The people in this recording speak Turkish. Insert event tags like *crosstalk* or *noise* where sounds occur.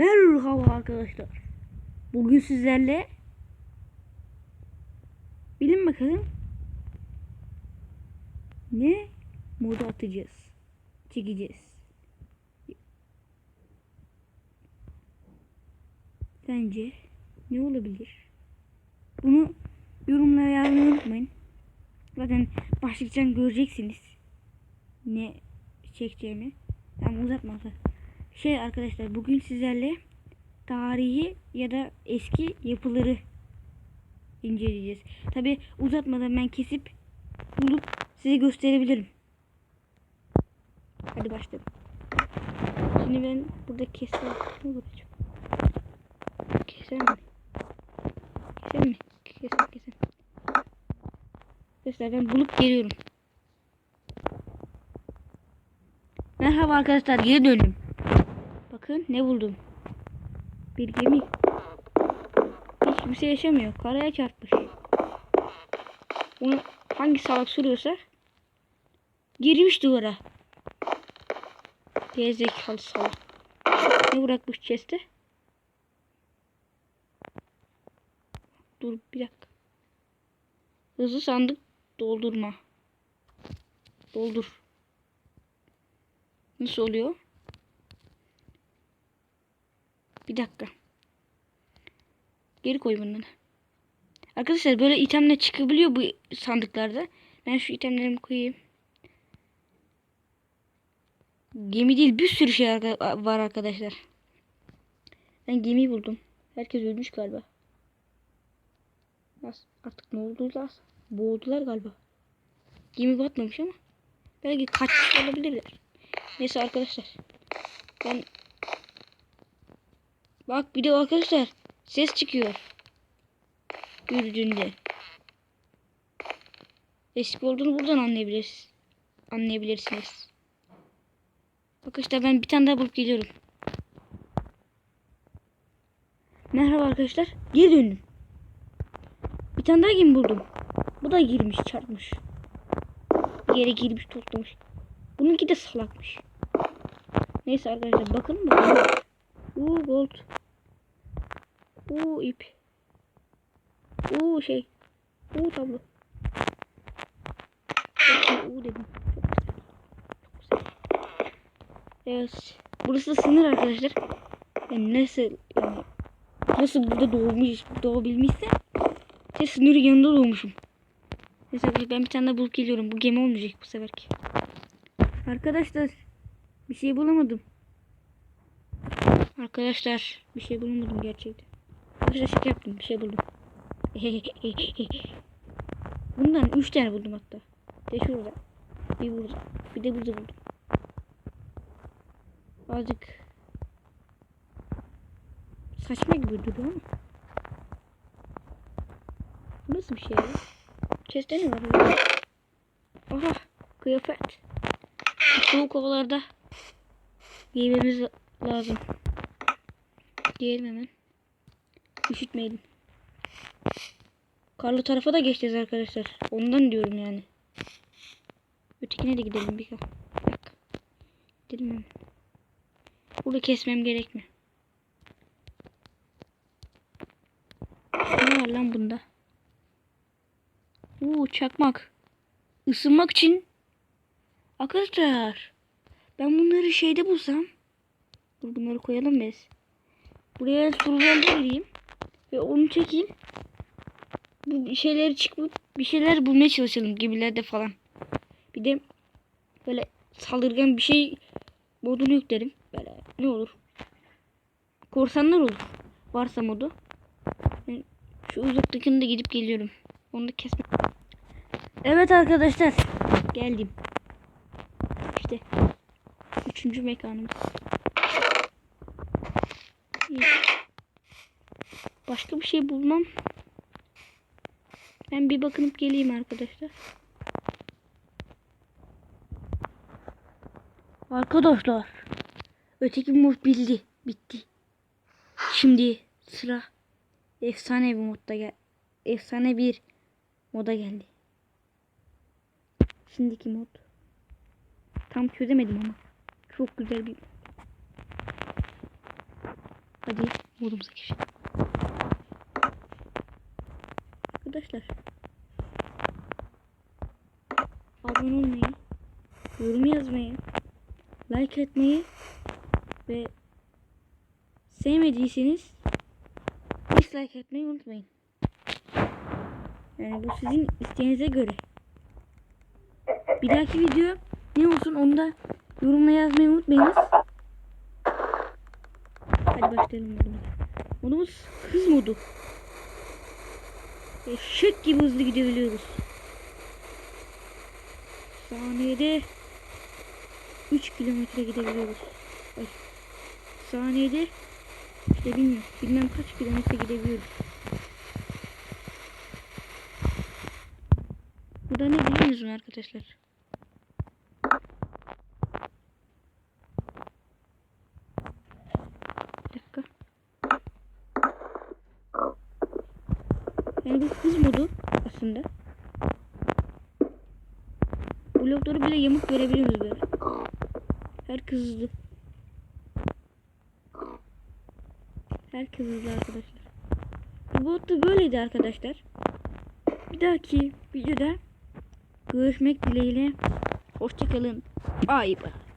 Merhaba arkadaşlar. Bugün sizlerle bilin bakalım ne modu atacağız. Çekeceğiz. Sence ne olabilir? Bunu yorumlara yazmayı unutmayın. Zaten başlıktan göreceksiniz. Ne çekeceğimi. Ben uzatmadan. Şey arkadaşlar bugün sizlerle tarihi ya da eski yapıları inceleyeceğiz. Tabi uzatmadan ben kesip bulup size gösterebilirim. Hadi başlayalım. Şimdi ben burada kesem ne olur acaba? Kesem mi? Kesem mi? Kesem kesem. Arkadaşlar ben bulup geliyorum. Merhaba arkadaşlar geri döndüm. Bakın ne buldum. Bir gemi. Hiç kimse yaşamıyor. Karaya çarpmış. Onu hangi salak sürüyorsa girmiş duvara. Gerizekalı salak. Ne bırakmış chest'e? Dur bir dakika. Hızlı sandık doldurma. Doldur. Nasıl oluyor? Bir dakika. Geri koy bunları. Arkadaşlar böyle itemle çıkabiliyor bu sandıklarda. Ben şu itemlerimi koyayım. Gemi değil bir sürü şey var arkadaşlar. Ben gemiyi buldum. Herkes ölmüş galiba. Nasıl? Artık ne oldular? Boğuldular galiba. Gemi batmamış ama. Belki kaçmış olabilirler. Neyse arkadaşlar. Ben Bak bir de arkadaşlar ses çıkıyor. Yürüdüğünde. Eski olduğunu buradan anlayabilirsiniz. Anlayabilirsiniz. Arkadaşlar ben bir tane daha bulup geliyorum. Merhaba arkadaşlar. Geri döndüm. Bir tane daha gemi buldum. Bu da girmiş çarpmış. Bir yere girmiş toplamış. Bununki de salakmış. Neyse arkadaşlar bakın bakalım. Uuu gold. Uuu ip. Uuu şey. Uuu tablo. Uuu dedim. Çok güzel. Evet. Burası da sınır arkadaşlar. Yani nasıl yani nasıl burada doğmuş doğabilmişse işte sınırın yanında doğmuşum. Neyse arkadaşlar ben bir tane daha bulup geliyorum. Bu gemi olmayacak bu seferki. Arkadaşlar bir şey bulamadım. Arkadaşlar bir şey bulamadım gerçekten. Arkadaşlar şaka yaptım bir şey buldum. *laughs* Bundan 3 tane buldum hatta. Bir de şurada. Bir burada. Bir de burada buldum. Azıcık saçma gibi duruyor ama. Bu nasıl bir şey ya? Chest'te ne var ya? Aha kıyafet. Soğuk havalarda giymemiz lazım. Giyelim hemen. Üşütmeyelim. Karlı tarafa da geçeceğiz arkadaşlar. Ondan diyorum yani. Ötekine de gidelim bir dakika. Gidelim hemen. Burada kesmem gerek mi? Ne var lan bunda? Uuu çakmak. Isınmak için. Arkadaşlar. Ben bunları şeyde bulsam. Dur bunları koyalım biz. Buraya survival'da gireyim. Ve onu çekeyim. Bu şeyleri çıkıp bir şeyler bulmaya çalışalım gemilerde falan. Bir de böyle saldırgan bir şey modunu yüklerim. Böyle ne olur. Korsanlar olur. Varsa modu. Şu uzaktakini de gidip geliyorum. Onu da kesme. Evet arkadaşlar. Geldim. İşte. Üçüncü mekanımız. Başka bir şey bulmam. Ben bir bakınıp geleyim arkadaşlar. Arkadaşlar. Öteki mod bildi. Bitti. Şimdi sıra efsane bir modda gel. Efsane bir moda geldi. Şimdiki mod. Tam çözemedim ama. Çok güzel bir Hadi modumuza geçelim. Arkadaşlar. Abone olmayı, yorum yazmayı, like etmeyi ve sevmediyseniz dislike etmeyi unutmayın. Yani bu sizin isteğinize göre. Bir dahaki video ne olsun onu da yorumla yazmayı unutmayınız. Hadi başlayalım modumuza. Modumuz hız modu. Eşek gibi hızlı gidebiliyoruz. Saniyede 3 kilometre gidebiliyoruz. Ay. Saniyede işte bilmiyorum. Bilmem kaç kilometre gidebiliyoruz. Bu da ne biliyor musunuz arkadaşlar? Bir dakika. Yani bu hız modu aslında. Blokları bile yamuk görebiliyoruz böyle. Herkes hızlı. Herkes hızlı arkadaşlar. Bu bot da böyleydi arkadaşlar. Bir dahaki videoda görüşmek dileğiyle. Hoşçakalın. Bay bay.